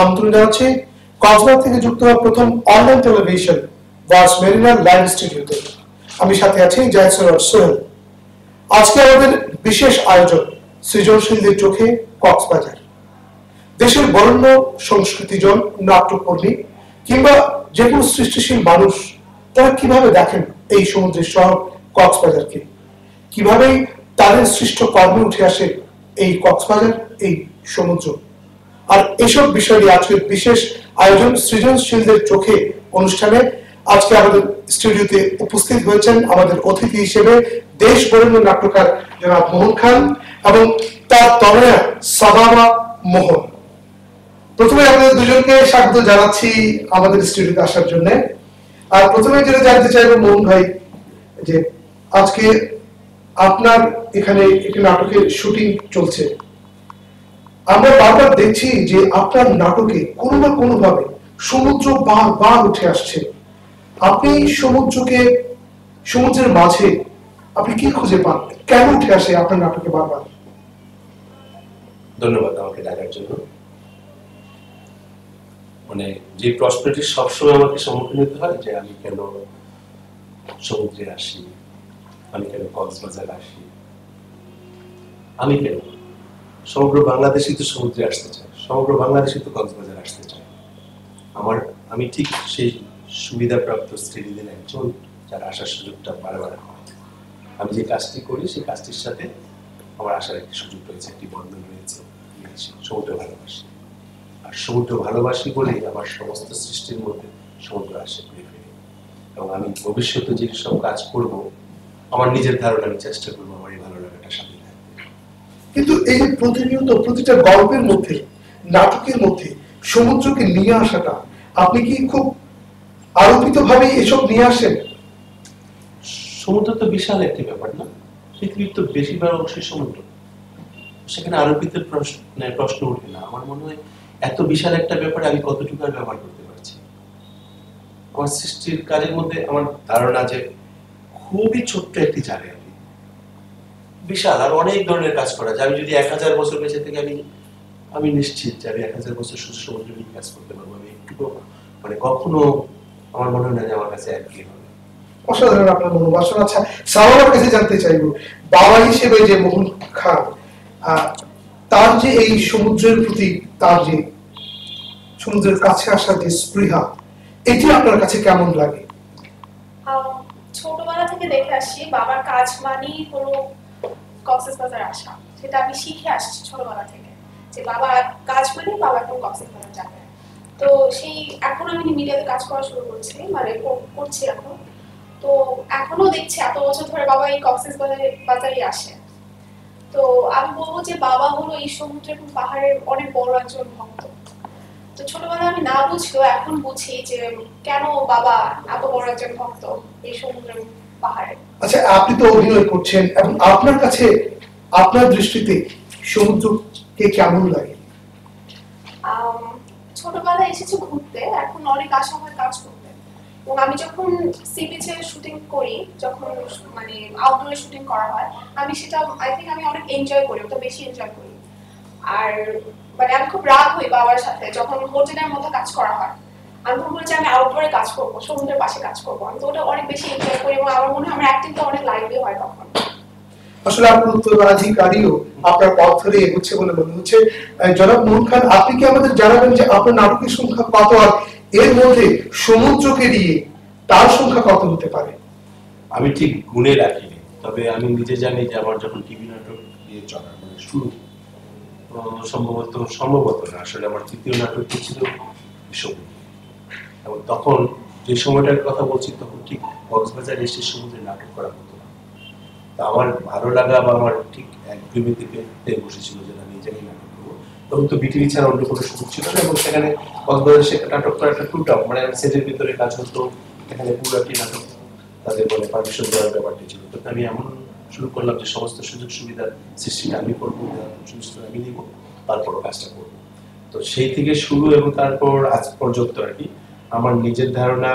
আমন্ত্রণ জানাচ্ছি কক্সবাজার থেকে যুক্ত হওয়া প্রথম অনলাইন টেলিভিশন ভার্স মেরিনার লাইভ স্টুডিওতে আমি সাথে আছি জায়সর সোহেল আজকে আমাদের বিশেষ আয়োজন সৃজনশীলদের চোখে কক্সবাজার। দেশের বরেণ্য সংস্কৃতিজন, নাট্যকর্মী কিংবা যে কোনো সৃষ্টিশীল মানুষ, তারা কীভাবে দেখেন এই সমুদ্রের শহর কক্সবাজারকে? কীভাবে তাদের সৃষ্ট কর্মে উঠে আসে এই কক্সবাজার, এই সমুদ্র? আর এসব বিষয় নিয়ে আজকের বিশেষ আয়োজন সৃজনশীলদের চোখে অনুষ্ঠানে আজকে আমাদের স্টুডিওতে উপস্থিত হয়েছেন আমাদের অতিথি হিসেবে দেশ বরেণ্য নাট্যকার জনাব মোহন খান এবং তার তনয়া সাবাবা মোহন। প্রথমে আমাদের দুজনকে স্বাগত জানাচ্ছি আমাদের স্টুডিওতে আসার জন্য। আর প্রথমে যেটা জানতে চাইব, মোহন ভাই, যে আজকে আপনার এখানে একটি নাটকের শুটিং চলছে। আমরা বারবার দেখছি যে আপনার নাটকে কোনো না কোনো ভাবে সমুদ্র বারবার উঠে আসছে। আপনি সমুদ্রকে, সমুদ্রের মাঝে আপনি কি খুঁজে পান? কেন উঠে আসে আপনার নাটকে বারবার? ধন্যবাদ আমাকে ডাকার জন্য। মানে যে প্রশ্নটি সবসময় আমাকে সম্মুখীন হতে হয় যে আমি কেন সমুদ্রে আসি? আমি কেন কক্সবাজার আসি? আমি কেন সমগ্র বাংলাদেশই তো সমুদ্রে আসতে চায়, সমগ্র বাংলাদেশই তো কক্সবাজার আসতে চায়। আমার, আমি ঠিক সেই সুবিধাপ্রাপ্ত শ্রেণীদের একজন যার আসার সুযোগটা বারবার আমি যে কাজটি করি, সেই কাজটির সাথে আমার আসার একটি সুযোগ রয়েছে, একটি বন্ধন রয়েছে। সমুদ্র ভালোবাসি। আর সমুদ্র ভালোবাসি বলেই আমার সমস্ত সৃষ্টির মধ্যে সমুদ্র আসে ঘুরে ফিরে। এবং আমি ভবিষ্যতে যে সব কাজ করব, আমার নিজের ধারণা আমি চেষ্টা করব আমার এই ভালো কিন্তু এই প্রতিনিয়ত প্রতিটা গল্পের মধ্যে, নাটকের মধ্যে, সমুদ্রকে নিয়ে আসাটা, আপনি কি খুব আরোপিত ভাবে এসব নিয়ে আসেন? সমুদ্র তো বিশাল একটি ব্যাপার, না? পৃথিবীর তো বেশিরভাগ অংশই সমুদ্র। সেখানে আরোপিতের প্রশ্ন মানে প্রশ্ন ওঠে না। আমার মনে হয় এত বিশাল একটা ব্যাপারে আমি কতটুকু আর ব্যবহার করতে পারছি? আমার সৃষ্টির কাজের মধ্যে আমার ধারণা যে খুবই ছোট্ট একটি জায়গা। বিশাল আর অনেক ধরনের কাজ করা যায়। আমি যদি এক হাজার বছর বেঁচে থেকে আমি আমি নিশ্চিত যে আমি এক হাজার বছর শুধু সমুদ্র নিয়ে কাজ করতে পারব। আমি একটু মানে কখনো আমার মনে হয় না যে আমার কাছে একই হবে। অসাধারণ আপনার মনোবাসন। আচ্ছা সাওয়ার কাছে জানতে চাইব বাবা হিসেবে যে মোহন খান আহ, তার যে এই সমুদ্রের প্রতি তার যে সমুদ্রের কাছে আসার যে স্পৃহা এটি আপনার কাছে কেমন লাগে? আম, ছোটবেলা থেকে দেখে আসি বাবার কাজ মানেই হলো আসা। আমি শিখে আসছি ছোটবেলা থেকে। যে বাবা কাজ মানে বাবা এখন যাবে। তো সেই এখন আমি মিডিয়াতে কাজ করা শুরু করছি মানে করছি এখন। তো এখনও দেখছি, এত বছর ধরে বাবা এই কক্সেস বাজারে বাজারে আসে। তো আমি বলব যে বাবা হলো এই সমুদ্র পাহাড়ের অনেক বড় একজন ভক্ত। তো ছোটবেলায় আমি না বুঝলেও এখন বুঝি যে কেন বাবা এত বড় একজন ভক্ত এই সমুদ্রের পাহাড়ে আচ্ছা আপনি তো অভিনয় করছেন এবং আপনার কাছে আপনার দৃষ্টিতে সমুদ্রকে কেমন লাগে? ছোটবেলায় এসেছি ঘুরতে এখন অনেক আশা হয় কাজ করতে। এবং আমি যখন সি বিচে শুটিং করি যখন মানে আউটডোরে শুটিং করা হয় আমি সেটা আই থিঙ্ক আমি অনেক এনজয় করি ওটা বেশি এনজয় করি। আর মানে আমি খুব রাগ হই বাবার সাথে যখন হোটেলের মধ্যে কাজ করা হয়। আমি তখন বলছি আমি আউটডোরে কাজ করব সমুদ্রের পাশে কাজ করব। আমি তো ওটা অনেক বেশি এনজয় করি এবং আমার মনে হয় আমার অ্যাক্টিংটা অনেক লাইভলি হয় তখন। আসলে আপনার উত্তরাধিকারীও আপনার পথ ধরে এগোচ্ছে বলে মনে হচ্ছে। জনাব মোহন খান আপনি কি আমাদের জানাবেন যে আপনার নাটকের সংখ্যা কত আর এর মধ্যে সমুদ্রকে নিয়ে তার সংখ্যা কত হতে পারে? আমি ঠিক গুণে রাখিনি তবে আমি নিজে জানি যে আমার যখন টিভি নাটক দিয়ে চলা মানে শুরু আহ, সম্ভবত সম্ভবত না আসলে আমার তৃতীয় নাটকটি ছিল সমুদ্র এবং তখন যে সময়টার কথা বলছি, তখন ঠিক কক্সবাজার এসে সমুদ্রে নাটক করা হতো তা আমার ভালো লাগা বা আমার ঠিক একদমই থেকে বসেছিল যে, আমি এই জায়গায় নাটক করব। তখন তো বিটিভি ছাড়া অন্য কোনো সুযোগ ছিল না এবং সেখানে কক্সবাজার সে নাটক করা একটা টুটাও মানে সেটের ভিতরে কাজ হতো এখানে পুরো একটি নাটক তাদের বলে পারমিশন দেওয়ার ব্যাপারটি ছিল। তো আমি এমন শুরু করলাম যে, সমস্ত সুযোগ সুবিধার সৃষ্টিটা আমি করব সুযোগ আমি নিব তারপর কাজটা করব। তো সেই থেকে শুরু এবং তারপর আজ পর্যন্ত আর কি আমার নিজের ধারণা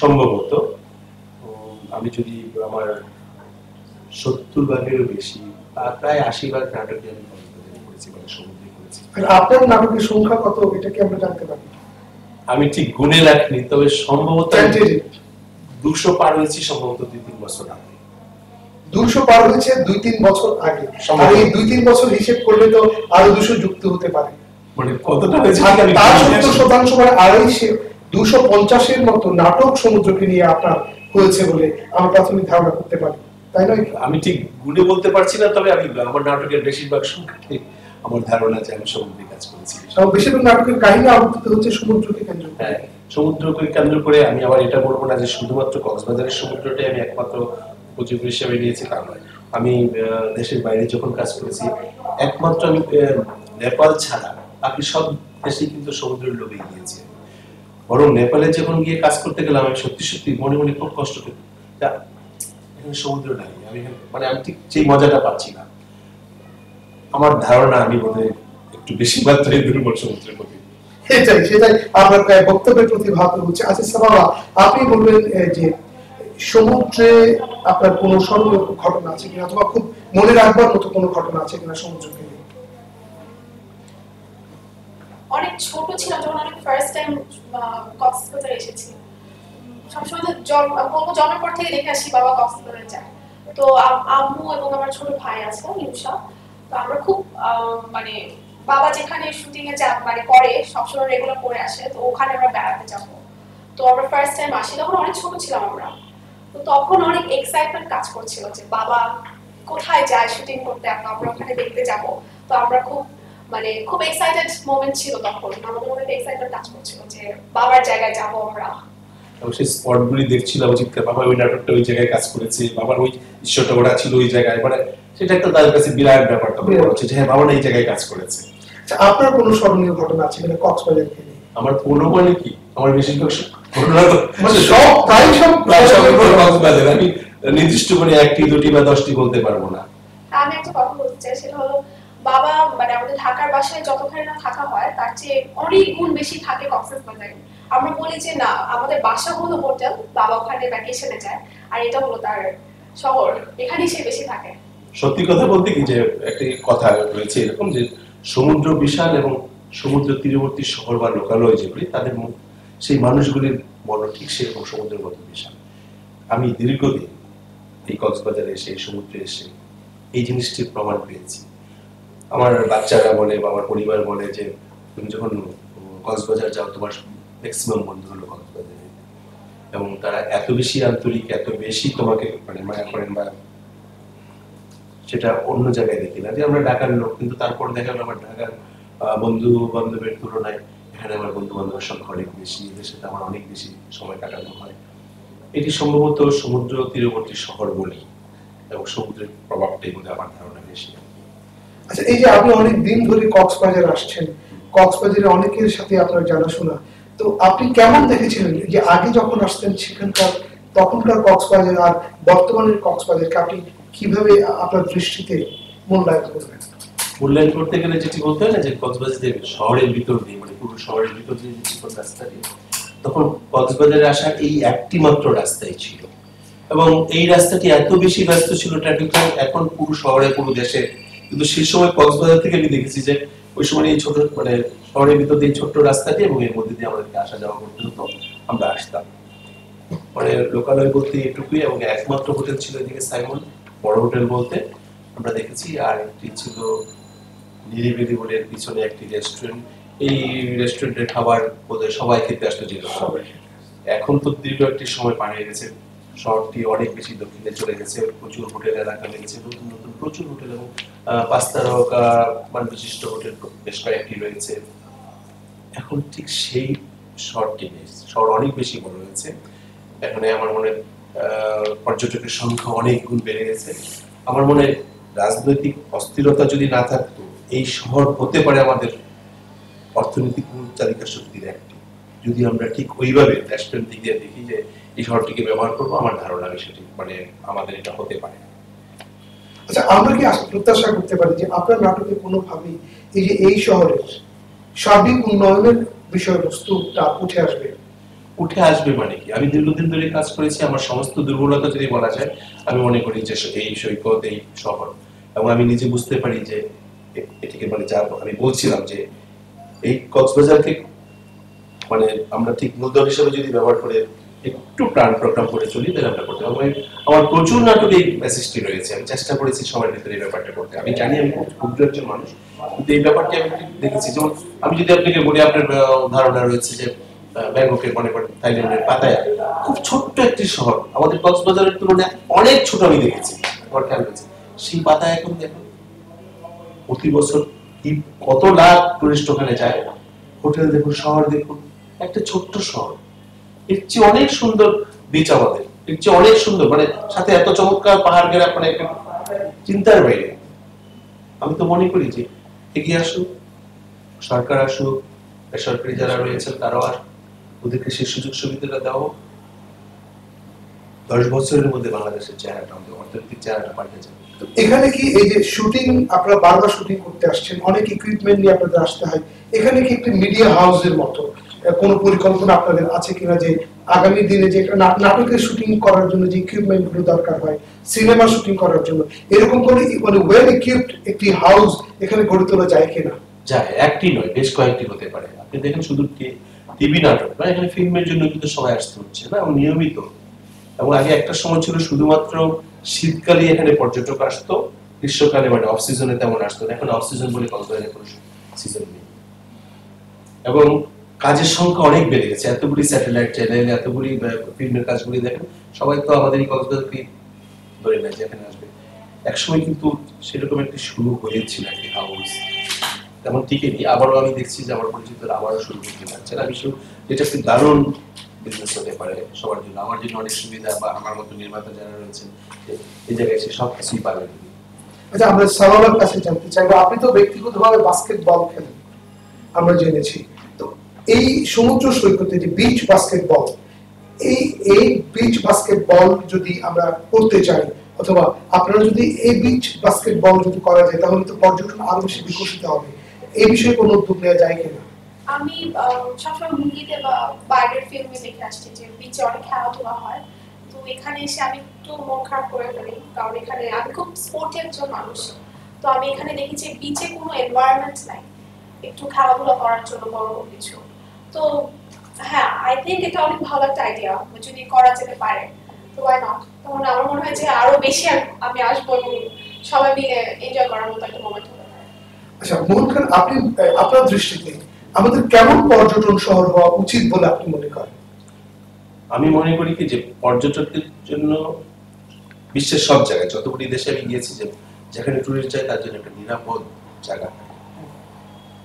সম্ভবত। আমি যদি আমার সত্তর ভাগেরও বেশি প্রায় আশি ভাগ নাটকে আমি করেছি মানে সমুদ্রে করেছি। আপনার নাটকের সংখ্যা কত এটা কি আমরা জানতে পারি? আমি ঠিক গুনে রাখিনি তবে সম্ভবত দুশো পার হয়েছি সম্ভবত দুই তিন বছর আগে। দুশো পার হয়েছে দুই তিন বছর আগে। আর এই দুই তিন বছর হিসেব করলে তো আরও দুশো যুক্ত হতে পারে। মানে কতটা হয়েছে তার সত্তর শতাংশ মানে আড়াইশে দুশো পঞ্চাশের মতো নাটক সমুদ্রকে নিয়ে আপনার হয়েছে বলে আমরা প্রাথমিক ধারণা করতে পারি। তাই নয় আমি ঠিক গুনে বলতে পারছি না তবে আমি আমার নাটকের বেশিরভাগ সংখ্যাতে আমার ধারণা যে আমি সমুদ্রে কাজ করেছি। বেশিরভাগ নাটকের কাহিনী আবর্তিত হচ্ছে সমুদ্রকে কেন্দ্র করে। হ্যাঁ সমুদ্রকে কেন্দ্র করে আমি আবার এটা বলব না যে শুধুমাত্র কক্সবাজারের সমুদ্রটাই আমি একমাত্র উপযোগী হিসেবে নিয়েছি তা নয়। আমি দেশের বাইরে যখন কাজ করেছি একমাত্র আমি নেপাল ছাড়া বাকি সব দেশে কিন্তু সমুদ্রের লোভে গিয়েছি বরং নেপালে যখন গিয়ে কাজ করতে গেলাম আমি সত্যি সত্যি মনে মনে খুব কষ্ট যা, এখানে সমুদ্র নাই আমি মানে আমি ঠিক সেই মজাটা পাচ্ছি না। আমার ধারণা আমি একটু বেশি মাত্রায় দুর্বল সমুদ্রের প্রতি সেটাই সেটাই আপনার বক্তব্যের প্রতি ভাব হচ্ছে। আচ্ছা সাবাবা আপনি বলবেন যে সমুদ্রে আপনার কোনো স্মরণীয় ঘটনা আছে কিনা? অথবা খুব মনে রাখবার মতো কোনো ঘটনা আছে কিনা সমুদ্রকে অনেক ছোট ছিলাম যখন অনেক ফার্স্ট টাইম কক্সবাজার এসেছি সবসময় তো জন্ম জন্মের পর থেকে দেখে আসি বাবা কক্সবাজার যায়। তো আম্মু এবং আমার ছোট ভাই আছে, ইউসা। তো আমরা খুব মানে বাবা যেখানে শুটিং এ যা মানে করে, সবসময় রেগুলার করে আসে, তো ওখানে আমরা বেড়াতে যাব। তো আমরা ফার্স্ট টাইম আসি, তখন অনেক ছোট ছিলাম আমরা। তো তখন অনেক এক্সাইটমেন্ট কাজ করছিল যে বাবা কোথায় যায় শুটিং করতে, আমরা ওখানে দেখতে যাব। তো আমরা খুব মানে খুব এক্সাইটেড মোমেন্ট ছিল তখন। আমাদের মধ্যে এক্সাইটমেন্ট কাজ করছিল যে বাবার জায়গায় যাব আমরা। এবং সেই স্পটগুলি দেখছিলাম চিৎকার বাবা ওই নাটকটা ওই জায়গায় কাজ করেছে বাবার ওই ঈশ্বরটা ওরা ছিল ওই জায়গায়। মানে সেটা একটা তাদের কাছে বিরাট ব্যাপার তখন হচ্ছে যে হ্যাঁ বাবা না এই জায়গায় কাজ করেছে। আচ্ছা, আপনার কোনো স্মরণীয় ঘটনা আছে কিনা কক্সবাজারকে নিয়ে আমার কোনো মানে কি? আমার বেশিরভাগ ঘটনা মানে সব প্রায় সব প্রায় কোনো কক্সবাজার। আমি নির্দিষ্ট করে একটি দুটি বা দশটি বলতে পারব না। আমি একটা কথা বলতে চাই সেটা হলো বাবা মানে আমাদের ঢাকার বাসায় যতখানি না থাকা হয়, তার চেয়ে অনেক গুণ বেশি থাকে কক্সেস বাজারে। আমরা বলি যে, না, আমাদের বাসা হলো হোটেল, বাবা ওখানে ভ্যাকেশনে যায়। আর এটা হলো তার শহর, এখানেই সে বেশি থাকে। সত্যি কথা বলতে কি যে, একটি কথা রয়েছে এরকম যে, সমুদ্র বিশাল এবং সমুদ্র তীরবর্তী শহর বা লোকালয় যেগুলি, তাদের সেই মানুষগুলির মন ঠিক সেরকম সমুদ্রের মতো বিশাল। আমি দীর্ঘদিন এই কক্সবাজারে এসে সমুদ্রে এসে এই জিনিসটির প্রমাণ পেয়েছি। আমার বাচ্চারা বলে বা আমার পরিবার বলে যে, তুমি যখন কক্সবাজার যাও, তোমার ম্যাক্সিমাম বন্ধু হলো কক্সবাজারে। এবং তারা এত বেশি আন্তরিক এত বেশি তোমাকে মানে মায়া করেন বা সেটা অন্য জায়গায় দেখি না। যে আমরা ঢাকার লোক, কিন্তু তারপর দেখা গেল আমার ঢাকার বন্ধু বান্ধবের তুলনায় এখানে আমার বন্ধু বান্ধবের সংখ্যা অনেক বেশি, এদের সাথে আমার অনেক বেশি সময় কাটানো হয়। এটি সম্ভবত সমুদ্র তীরবর্তী শহর বলি, এবং সমুদ্রের প্রভাবটাই বোধহয় আমার ধারণা বেশি। আচ্ছা এই যে আপনি অনেক দিন ধরে কক্সবাজার আসছেন, কক্সবাজারে অনেকের সাথে আপনার জানাশোনা। তো আপনি কেমন দেখেছিলেন যে আগে যখন আসতেন সেখানকার, তখনকার কক্সবাজার আর বর্তমানের কক্সবাজারকে আপনি কীভাবে আপনার দৃষ্টিতে মূল্যায়ন করবেন মূল্যায়ন করতে গেলে যেটি বলতে হয় না যে কক্সবাজার যে শহরের ভিতর দিয়ে মানে পুরো শহরের ভিতর দিয়ে যে রাস্তা দিয়ে, তখন কক্সবাজারে আসার এই একটি মাত্র রাস্তাই ছিল। এবং এই রাস্তাটি এত বেশি ব্যস্ত ছিল ট্রাফিক এখন পুরো শহরে, পুরো দেশে কিন্তু সেই সময় কক্সবাজার থেকে আমি দেখেছি যে ওই সময় এই ছোট মানে শহরের ভিতর দিয়ে ছোট্ট রাস্তাটি এবং এর মধ্যে দিয়ে আমাদেরকে আসা যাওয়া করতে হতো আমরা আসতাম। মানে লোকালয় বলতে এটুকুই এবং একমাত্র হোটেল ছিল এদিকে সাইমন বড় হোটেল বলতে আমরা দেখেছি। আর একটি ছিল নিরিবিলি বলে পিছনে একটি রেস্টুরেন্ট এই রেস্টুরেন্টের খাবার বোধহয় সবাই খেতে আসতো যেত এখন তো দীর্ঘ একটি সময় পার হয়ে গেছে। শহরটি অনেক বেশি দক্ষিণে চলে গেছে, প্রচুর হোটেল এলাকা লেগেছে নতুন নতুন প্রচুর হোটেল এবং পাঁচ তারকা মান বিশিষ্ট হোটেল বেশ কয়েকটি রয়েছে। এখন ঠিক সেই শহরটি নেই, শহর অনেক বেশি বড় হয়েছে। এখানে আমার মনে পর্যটকের সংখ্যা অনেক গুণ বেড়ে গেছে। আমার মনে, রাজনৈতিক অস্থিরতা যদি না থাকতো, এই শহর হতে পারে আমাদের অর্থনৈতিক চালিকা শক্তির একটি। যদি আমরা ঠিক ওইভাবে ন্যাশনাল দিক দিয়ে দেখি যে এই শহরটিকে ব্যবহার করব আমার ধারণা আমি সেটি মানে আমাদের এটা হতে পারে। আচ্ছা আমরা কি প্রত্যাশা করতে পারি যে আপনার নাটকে কোনোভাবেই এই যে এই শহরের সার্বিক উন্নয়নের বিষয়বস্তুটা উঠে আসবে? উঠে আসবে মানে কি? আমি দীর্ঘদিন ধরে কাজ করেছি আমার সমস্ত দুর্বলতা যদি বলা যায় আমি মনে করি যে এই সৈকত এই শহর এবং আমি নিজে বুঝতে পারি যে এটিকে মানে যা আমি বলছিলাম যে এই কক্সবাজারকে মানে আমরা ঠিক মূলধন হিসেবে যদি ব্যবহার করে একটু প্রাণ প্রোগ্রাম করে চলি তাহলে আমরা করতে পারব। আমার প্রচুর নাটকে এই মেসেজটি রয়েছে, আমি চেষ্টা করেছি সবার ভিতরে এই ব্যাপারটা করতে। আমি জানি আমি খুব ক্ষুদ্র একজন মানুষ, কিন্তু এই ব্যাপারটি আমি দেখেছি। যেমন আমি যদি আপনাকে বলি, আপনার ধারণা রয়েছে যে ব্যাংককের মনে করেন থাইল্যান্ডের পাতায়া খুব ছোট্ট একটি শহর। আমাদের কক্সবাজারের তুলনায় অনেক ছোট আমি দেখেছি, আমার খেয়াল হয়েছে সেই পাতায় এখন দেখুন, প্রতি বছর কত লাখ টুরিস্ট ওখানে যায়। হোটেল দেখুন, শহর দেখুন, একটা ছোট্ট শহর। চেয়ে অনেক সুন্দর আমাদের। এর চেয়ে অনেক সুন্দর মানে সাথে এত চমৎকার পাহাড় মানে চিন্তার বাইরে। আমি তো মনে করি যে এগিয়ে আসুক, সরকার আসুক, বেসরকারি যারা রয়েছেন তারাও আসুক, ওদেরকে সেই সুযোগ সুবিধাটা হোক। দশ বছরের মধ্যে বাংলাদেশের চেহারাটা আমাদের অর্থনৈতিক চেহারাটা পাল্টে যাবে। এখানে কি এই যে শুটিং আপনারা বারবার শুটিং করতে আসছেন, অনেক ইকুইপমেন্ট নিয়ে আপনাদের আসতে হয়। এখানে কি একটি মিডিয়া হাউসের মতো? কোনো পরিকল্পনা আপনাদের আছে কিনা যে আগামী দিনে যে নাটকের শুটিং করার জন্য যে ইকুইপমেন্টগুলো দরকার হয়, সিনেমা শুটিং করার জন্য, এরকম কোনো মানে ওয়েল ইকুইপড একটি হাউস এখানে গড়ে তোলা যায় কিনা? যায়, একটি নয়, বেশ কয়েকটি হতে পারে। আপনি দেখেন শুধু টিভি নাটক না, এখানে ফিল্মের জন্য কিন্তু সবাই আসতে হচ্ছে না নিয়মিত। এবং আগে একটা সময় ছিল শুধুমাত্র শীতকালে এখানে পর্যটক আসতো, গ্রীষ্মকালে মানে অফ সিজনে তেমন আসতো না, এখন অফ সিজন বলে কক্সবাজারে কোনো সিজন নেই। এবং কাজের সংখ্যা অনেক বেড়ে গেছে। এতগুলি স্যাটেলাইট চ্যানেল এতগুলি ফিল্মের কাজগুলি দেখেন, সবাই তো আমাদের এই কক্সবাজারকে ধরে নেয় যে এখানে আসবে। একসময় কিন্তু সেরকম একটি শুরু হয়েছিল একটি হাউস তেমন টিকেনি আবারও আমি দেখছি যে আমার পরিচিত আবারও শুরু করতে যাচ্ছে আমি শুধু যেটা একটি দারুণ বিজনেস হতে পারে সবার জন্য। আমার জন্য অনেক সুবিধা বা আমার মতো নির্মাতা যারা রয়েছেন এই জায়গায় এসে সব কিছুই পাবেন। আচ্ছা আমরা সালামের কাছে জানতে চাইব, আপনি তো ব্যক্তিগতভাবে বাস্কেটবল খেলেন, আমরা জেনেছি। এই সমুদ্র সৈকতে যে বিচ বাস্কেটবল এই এই বিচ বাস্কেটবল যদি আমরা করতে চাই, অথবা আপনারা যদি এই বিচ বাস্কেটবল যদি করা যায়, তাহলে তো পর্যটন আরও বেশি বিকশিত হবে। এই বিষয়ে কোনো উদ্যোগ নেওয়া যায় কিনা? আমি সবসময় মুভিতে বা বাইরের ফিল্মে দেখে আসছি যে বিচে অনেক খেলাধুলা হয়। তো এখানে এসে আমি একটু মন খারাপ করে ফেলি, কারণ এখানে আমি খুব স্পোর্টি একজন মানুষ। তো আমি এখানে দেখি যে বিচে কোনো এনভায়রনমেন্ট নাই। একটু খেলাধুলা করার জন্য বড় কিছু। তো হ্যাঁ আই থিঙ্ক এটা অনেক ভালো একটা আইডিয়া যদি করা যেতে পারে তো ওয়াই নট তখন আমার মনে হয় যে আরও বেশি আমি আসব এবং সবাই মিলে এনজয় করার মতো একটা মোমেন্ট পারে। আচ্ছা মোহন খান আপনি আপনার দৃষ্টিতে আমাদের কেমন পর্যটন শহর হওয়া উচিত বলে আপনি মনে করেন? আমি মনে করি কি যে পর্যটকদের জন্য বিশ্বের সব জায়গায় যতগুলি দেশে আমি গিয়েছি যে যেখানে টুরিস্ট যায় তার জন্য একটা নিরাপদ জায়গা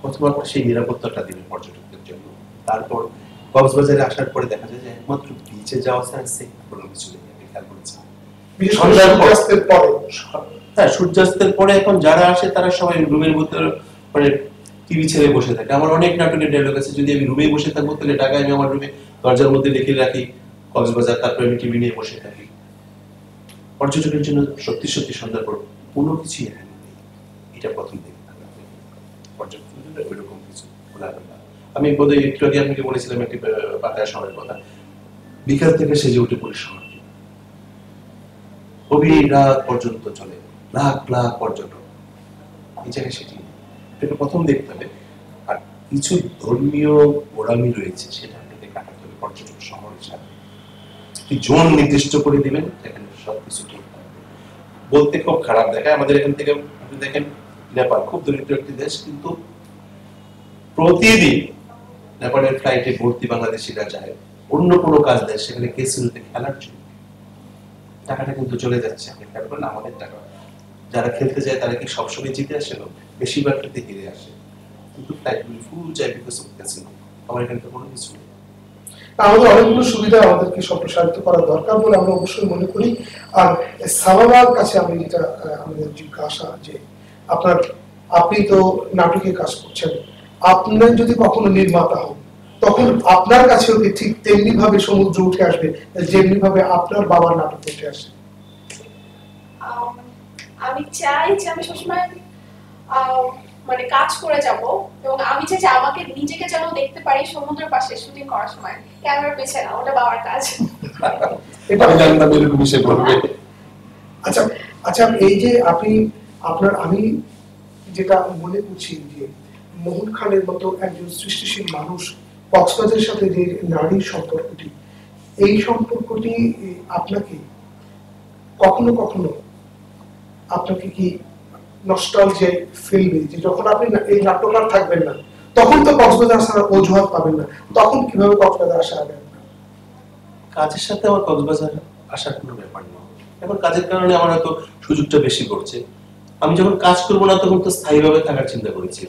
প্রথমত সেই নিরাপত্তাটা দিবে পর্যটকদের। জন্য তারপর কক্সবাজারে আসার পরে দেখা যায় যে একমাত্র বিচে যাওয়া ছাড়া safe কোনো কিছু নেই আমি খেয়াল করেছি। সূর্যাস্তের পরে। হ্যাঁ সূর্যাস্তের পরে এখন যারা আসে তারা সবাই রুমের মধ্যে মানে টিভি ছেড়ে বসে থাকে। আমার অনেক নাটকের ডায়লগ আছে যদি আমি রুমে বসে থাকব তাহলে ঢাকায় আমি আমার রুমে দরজার মধ্যে লিখে রাখি কক্সবাজার তারপরে আমি টিভি নিয়ে বসে থাকি। পর্যটকের জন্য সত্যি সত্যি সন্ধ্যার পর কোনো কিছুই এটা প্রথম দিন। পর্যটকের জন্য ওইরকম কিছু খোলামেলা আমি বোধহয় একটু আগে আপনাকে বলেছিলাম একটি পাতায় শহরের কথা। বিকাল থেকে সেজে উঠে পড়ে শহরটি রাত পর্যন্ত চলে। লাখ লাখ পর্যটক। এই জায়গায় সেটি। এটাকে প্রথম দেখতে হবে। আর কিছু ধর্মীয় গোড়ামি রয়েছে সেটা আপনাকে কাটাতে হবে, পর্যটক শহর হিসাবে। একটি জোন নির্দিষ্ট করে দিবেন যেখানে সবকিছু ঠিক বলতে খুব খারাপ দেখায়। আমাদের এখান থেকে আপনি দেখেন, নেপাল খুব দরিদ্র একটি দেশ, কিন্তু প্রতিদিন নেপালের ফ্লাইটে ভর্তি বাংলাদেশিরা যায়, অন্য কোনো কাজ দেয়, সেখানে কেসিনোতে খেলার জন্য। টাকাটা কিন্তু চলে যাচ্ছে, আপনি খেয়াল করেন, আমাদের টাকা। যারা খেলতে যায়, তারা কি সবসময় জিতে আসে না? বেশিরভাগ ক্ষেত্রে হেরে আসে। কিন্তু ফ্লাইটগুলি ফুল যায় বিকজ অফ ক্যাসিনো আমার এখানে তো কোনো কিছু নেই। আমাদের অনেকগুলো সুবিধা আমাদেরকে সম্প্রসারিত করা দরকার বলে আমরা অবশ্যই মনে করি। আর সাবাবার কাছে আমি যেটা আমাদের জিজ্ঞাসা যে আপনার আপনি তো নাটকে কাজ করছেন আপনি যদি কখনো নির্মাতা হন তখন আপনার কাছেও কি ঠিক তেমনি ভাবে সমুদ্র উঠে আসবে যেমনি ভাবে আপনার বাবার নাটক উঠে আসে? আমি চাই যে আমি সবসময় মানে কাজ করে যাব এবং আমি চাই যে আমাকে নিজেকে যেন দেখতে পারি সমুদ্রের পাশে শুটিং করার সময়। ক্যামেরার পেছনে না ওটা বাবার কাজ। এটা আমি জানতাম এরকম বলবে। আচ্ছা আচ্ছা এই যে আপনি আপনার আমি যেটা মনে করছি যে মোহন খানের মতো একজন সৃষ্টিশীল মানুষ কক্সবাজারের সাথে যে নারীর সম্পর্কটি, এই সম্পর্কটি আপনাকে কখনো কখনো আপনাকে কি নস্টাল যে ফিলবে যে যখন আপনি না- এই নাট্যকার থাকবেন না, তখন তো কক্সবাজার আসার অজুহাত পাবেন না, তখন কীভাবে কক্সবাজার আসা হবে? কাজের সাথে আমার কক্সবাজার আসার কোনো ব্যাপার নেই এখন কাজের কারণে আমার হয়তো সুযোগটা বেশি করছে আমি যখন কাজ করব না, তখন তো স্থায়ীভাবে থাকার চিন্তা করেছি।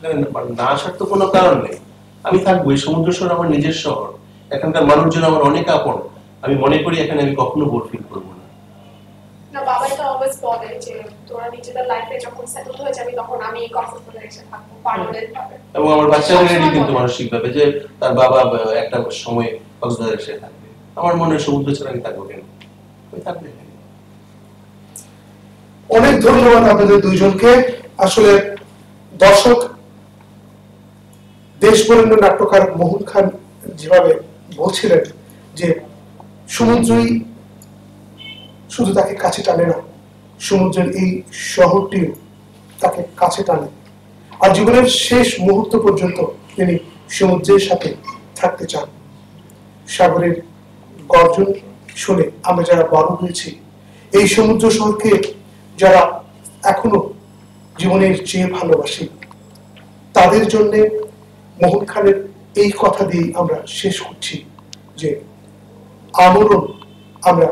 সেখানে না- আসার তো কোনো কারণ নেই। আমি থাকব এই সমুদ্র শহর আমার নিজের শহর। এখানকার মানুষজন আমার অনেক আপন। আমি মনে করি এখানে আমি কখনো বোর ফিল করব না। না বাবাই তো অলওয়েজ বলে যে তোরা নিজেদের লাইফে যখন সেটেল হয়ে যাবি তখন আমি কক্সবাজারে এসে থাকব পার্মানেন্ট ভাবে। এবং আমার রেডি কিন্তু মানসিক ভাবে যে তার বাবা একটা সময় কক্সবাজার এসে থাকবে। আমার মনে হয় সমুদ্র ছাড়া আমি থাকব কেন? থাকবে অনেক ধন্যবাদ আপনাদের দুইজনকে। আসলে দর্শক দেশবরেণ্য নাট্যকার মোহন খান যেভাবে বলছিলেন যে সমুদ্রই শুধু তাকে কাছে টানে না সমুদ্রের এই শহরটিও তাকে কাছে টানে। আর জীবনের শেষ মুহূর্ত পর্যন্ত তিনি সমুদ্রের সাথে থাকতে চান। সাগরের গর্জন শুনে আমরা যারা বড় হয়েছি, এই সমুদ্র শহরকে যারা এখনও জীবনের চেয়ে ভালোবাসি, তাদের জন্য মোহন খানের এই কথা দিয়ে আমরা শেষ করছি যে আমরণ আমরা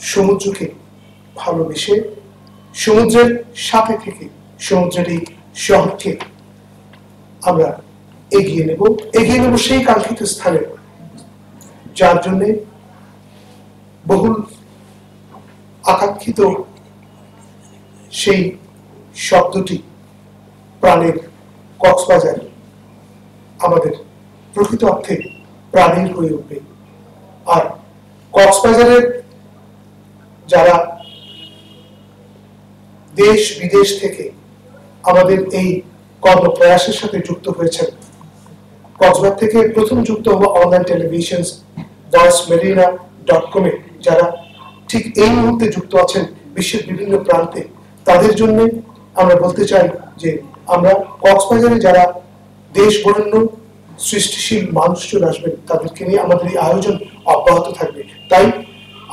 সমুদ্রকে ভালোবেসে, সমুদ্রের সাথে থেকে সমুদ্রের এই শহরকে আমরা এগিয়ে নেব। এগিয়ে নেব সেই কাঙ্ক্ষিত স্থানে। যার জন্যে বহুল আকাঙ্ক্ষিত সেই শব্দটি প্রাণের কক্সবাজার আমাদের প্রকৃত অর্থে প্রাণের হয়ে উঠবে। আর কক্সবাজারের যারা দেশ বিদেশ থেকে আমাদের এই কর্মপ্রয়াসের সাথে যুক্ত হয়েছেন, কক্সবাজার থেকে প্রথম যুক্ত হওয়া online television voice Marina dot কমে যারা ঠিক এই মুহূর্তে যুক্ত আছেন বিশ্বের বিভিন্ন প্রান্তে, তাদের জন্য আমরা বলতে চাই যে আমরা কক্সবাজারে যারা দেশ বরেণ্য সৃষ্টিশীল মানুষজন আসবেন। তাদেরকে নিয়ে আমাদের এই আয়োজন অব্যাহত থাকবে। তাই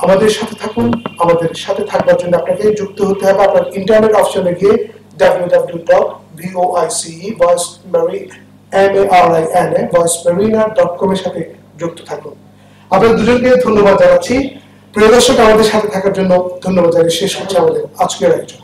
আমাদের সাথে থাকুন, আমাদের সাথে থাকবার জন্য আপনাকে যুক্ত হতে হবে আপনার ইন্টারনেট অপশনে গিয়ে W dot V O I C voice Mary M A R I N A voice Marina dot com এর সাথে যুক্ত থাকুন। আপনাদের দুজনকে ধন্যবাদ জানাচ্ছি। প্রিয় দর্শক, আমাদের সাথে থাকার জন্য ধন্যবাদ জানিয়ে শেষ করছি আমাদের আজকের আয়োজন।